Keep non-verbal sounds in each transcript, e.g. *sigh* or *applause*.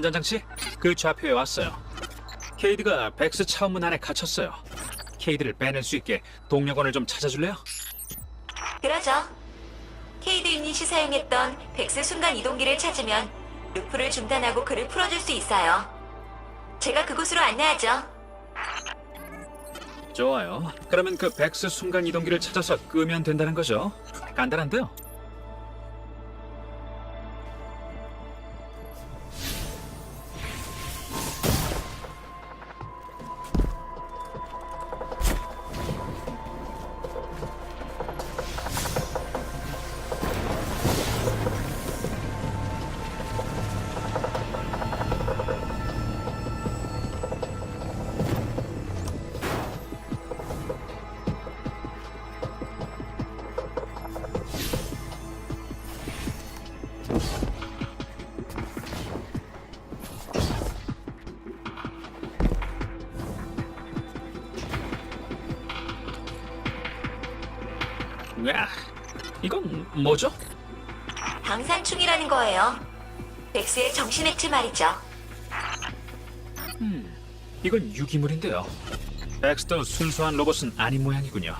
안전장치 그 좌표에 왔어요. 케이드가 백스 차원문 안에 갇혔어요. 케이드를 빼낼 수 있게 동력원을 좀 찾아줄래요? 그러죠. 케이드 유닛이 사용했던 백스 순간 이동기를 찾으면 루프를 중단하고 그를 풀어줄 수 있어요. 제가 그곳으로 안내하죠. 좋아요. 그러면 그 백스 순간 이동기를 찾아서 끄면 된다는 거죠? 간단한데요. 뭐죠? 방산충이라는 거예요. 백스의 정신 액체 말이죠. 이건 유기물인데요. 백스도 순수한 로봇은 아닌 모양이군요.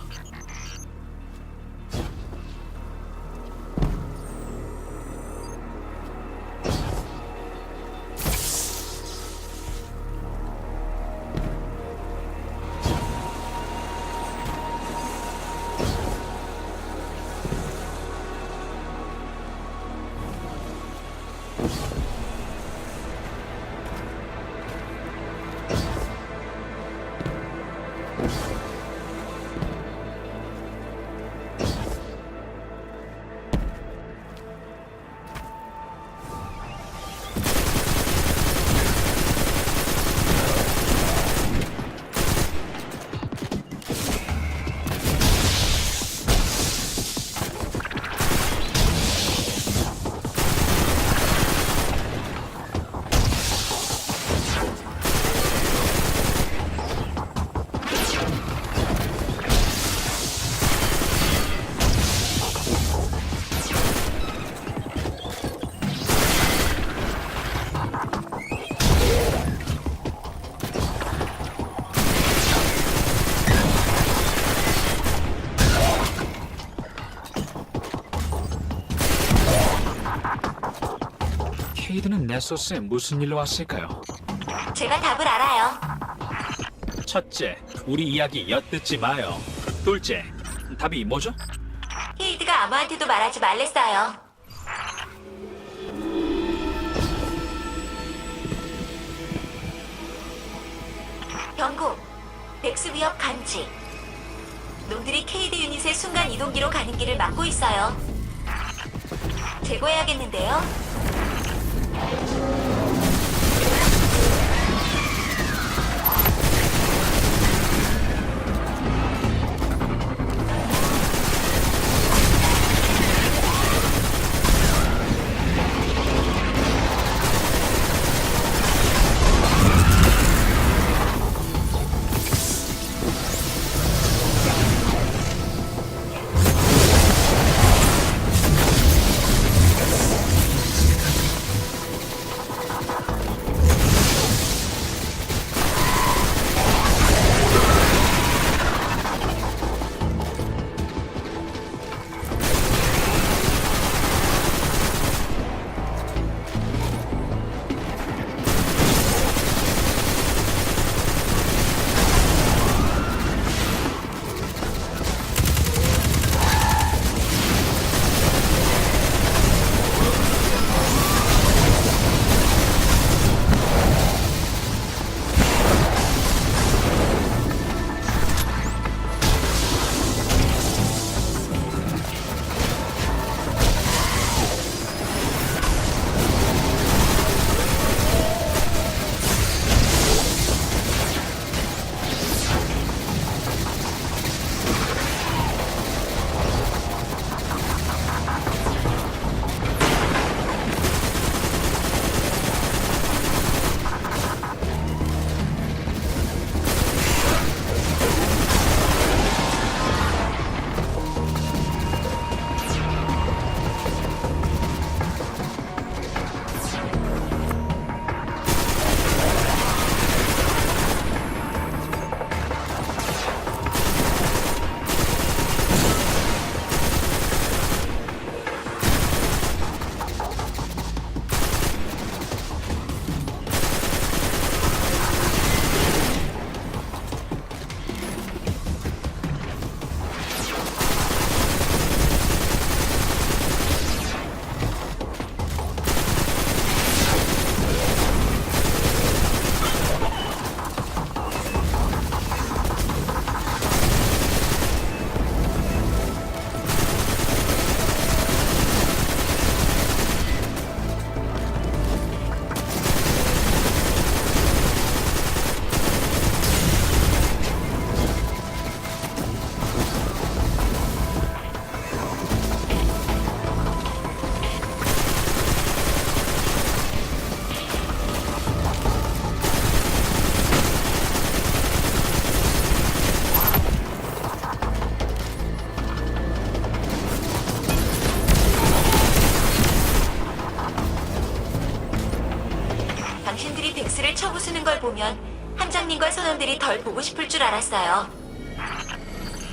네소스에 무슨 일로 왔을까요? 제가 답을 알아요. 첫째, 우리 이야기 엿듣지 마요. 둘째, 답이 뭐죠? 케이드가 아무한테도 말하지 말랬어요. 경고. 백스 위협 감지. 놈들이 케이드 유닛의 순간 이동기로 가는 길을 막고 있어요. 제거해야겠는데요. 보면 함장님과 선원들이 덜 보고 싶을 줄 알았어요.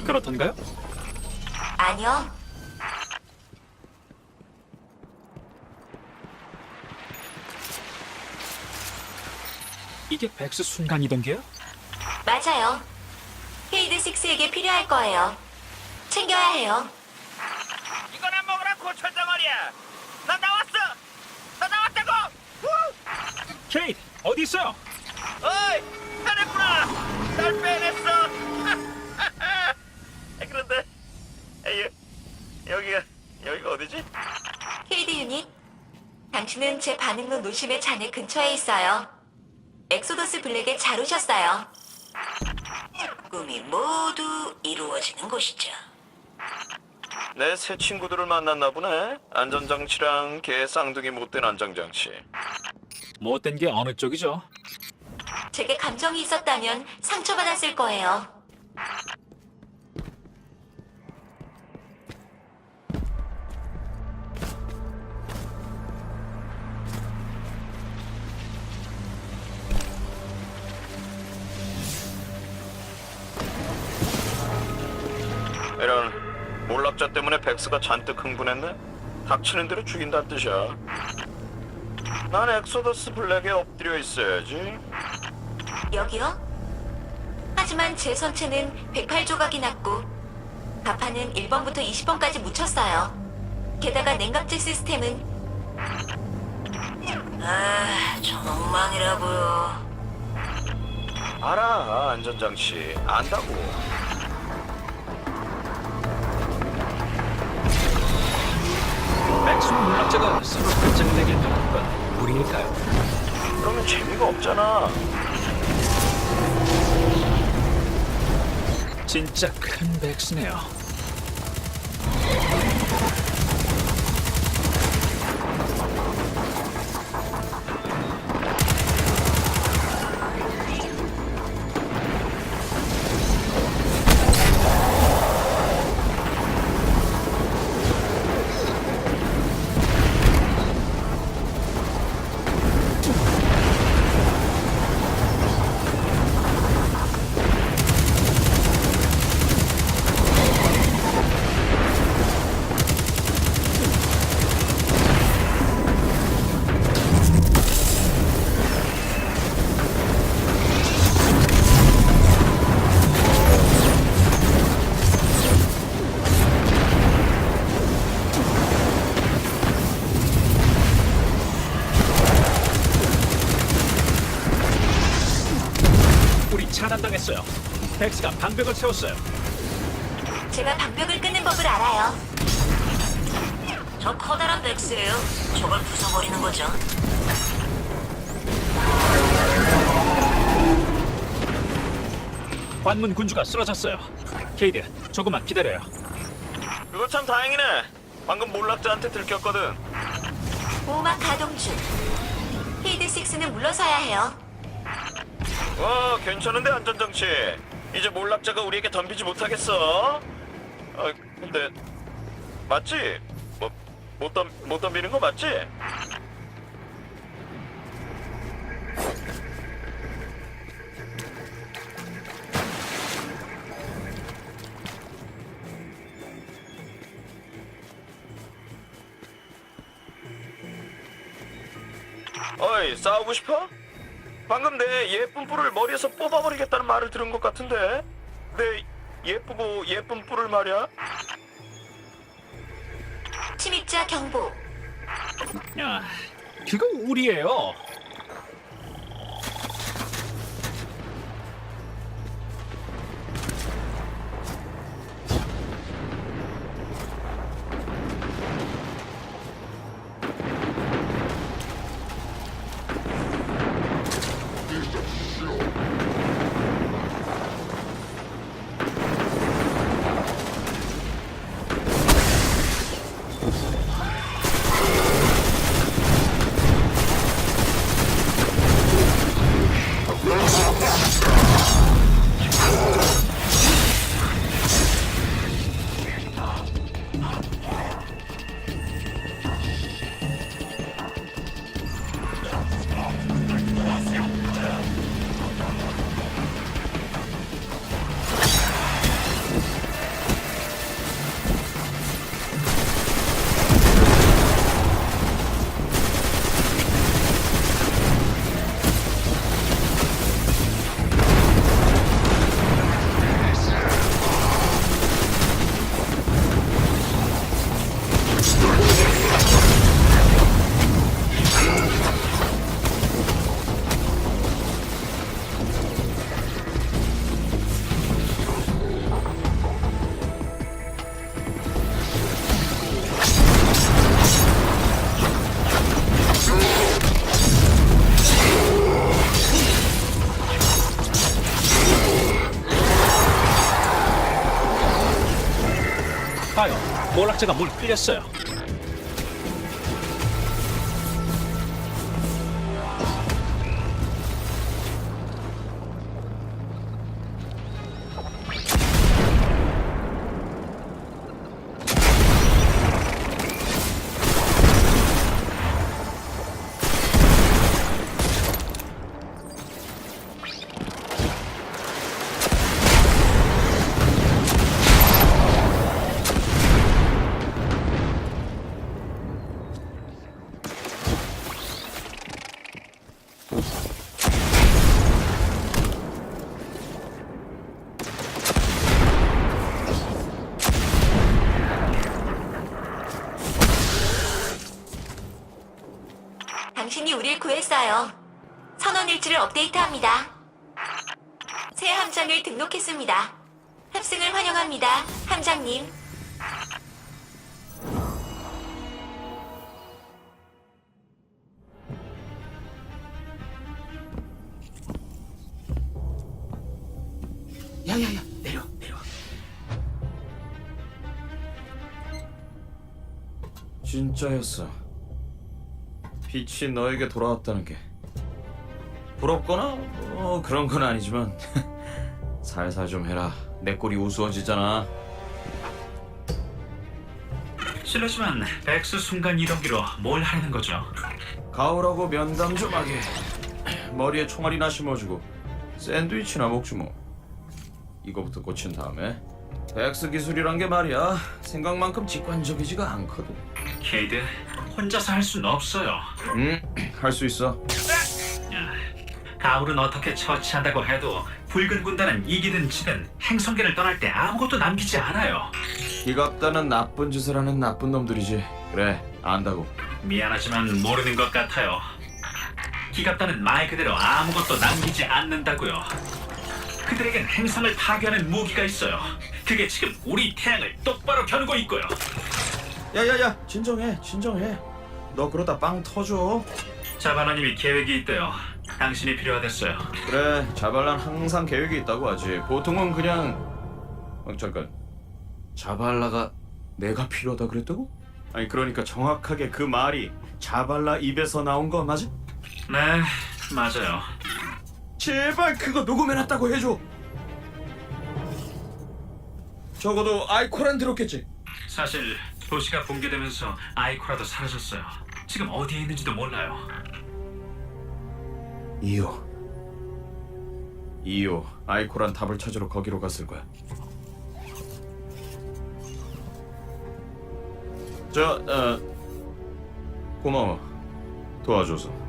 그렇던가요? 아니요. 이게 백스 순간 이동기예요? 맞아요. 헤이드 6에게 필요할 거예요. 챙겨야 해요. 이거나 먹으라 고철덩어리야. 나 나왔어. 나 나왔다고. 후! 케이트 어디 있어요? 어이, 해냈구나. 날 빼냈어. *laughs* 그런데 에이, 여기가 여기가 어디지? 헤이드 유닛, 당신은 제 반응로 노심의 잔해 근처에 있어요. 엑소더스 블랙에 잘 오셨어요. 꿈이 모두 이루어지는 곳이죠. 내 새 친구들을 만났나 보네. 안전장치랑 개 쌍둥이 못된 안전장치. 못된 게 어느 쪽이죠? 제게 감정이 있었다면 상처받았을 거예요. 이런 몰락자 때문에 백스가 잔뜩 흥분했네. 닥치는 대로 죽인다는 뜻이야. 난 엑소더스 블랙에 엎드려 있어야지. 여기요? 하지만 제 선체는 108조각이 났고 가판은 1번부터 20번까지 묻혔어요. 게다가 냉각제 시스템은 아, 좀 엉망이라고요. 알아 안전장치 안다고. 백스와 몰락자가 서로 내길 바라는 건 우리일까요? 그러면 재미가 없잖아. 진짜 큰 백스네요. 방벽을 세웠어요. 제가 방벽을 끊는 법을 알아요. 저 커다란 백스예요. 저걸 부숴버리는 거죠. 관문 군주가 쓰러졌어요. 케이드, 조금만 기다려요. 그거 참 다행이네. 방금 몰락자한테 들켰거든. 보호막 가동 중. 헤이드 6는 물러서야 해요. 와 괜찮은데 안전장치. 이제 몰락자가 우리에게 덤비지 못하겠어. 아 근데 맞지? 뭐 못 덤, 못 덤비는 거 맞지? 어이 싸우고 싶어? 방금 내 예쁜 뿔을 머리에서 뽑아버리겠다는 말을 들은 것 같은데 내 예쁘고 예쁜 뿔을 말이야 침입자 경보. 야, 그거 우리예요. 몰락자가 물 끌렸어요. 우릴 구했어요. 선원 일지를 업데이트합니다. 새 함장을 등록했습니다. 탑승을 환영합니다, 함장님. 야야야 내려 내려. 진짜였어. 빛이 너에게 돌아왔다는 게 부럽거나 뭐 그런 건 아니지만 *laughs* 살살 좀 해라. 내 꼴이 우스워지잖아. 실례지만 백스 순간 이동기로 뭘 하려는 거죠? 가오라고 면담 좀 하게. 머리에 총알이나 심어주고 샌드위치나 먹지 뭐. 이거부터 고친 다음에 백스 기술이란 게 말이야 생각만큼 직관적이지가 않거든. 케이드 혼자서 할 수는 없어요. 응, 할 수 있어. 가울은 어떻게 처치한다고 해도 붉은 군단은 이기든 지든 행성계를 떠날 때 아무것도 남기지 않아요. 기갑단은 나쁜 짓을 하는 나쁜 놈들이지. 그래, 안다고. 미안하지만 모르는 것 같아요. 기갑단은 말 그대로 아무것도 남기지 않는다고요. 그들에겐 행성을 파괴하는 무기가 있어요. 그게 지금 우리 태양을 똑바로 겨누고 있고요. 야야야, 진정해, 진정해. 너 그러다 빵 터져. 자바나님이 계획이 있대요. 당신이 필요하댔어요. 그래, 자발란 항상 계획이 있다고 하지. 보통은 그냥 어, 잠깐. 자발라가 내가 필요하다 그랬다고? 아니 그러니까 정확하게 그 말이 자발라 입에서 나온 거 맞아? 네, 맞아요. 제발 그거 녹음해놨다고 해줘. 적어도 아이코란 들었겠지. 사실 도시가 붕괴되면서 아이코라도 사라졌어요. 지금 어디에 있는지도 몰라요. 이오. 이오, 아이코란 답을 찾으러 거기로 갔을 거야. 저, 어, 고마워. 도와줘서.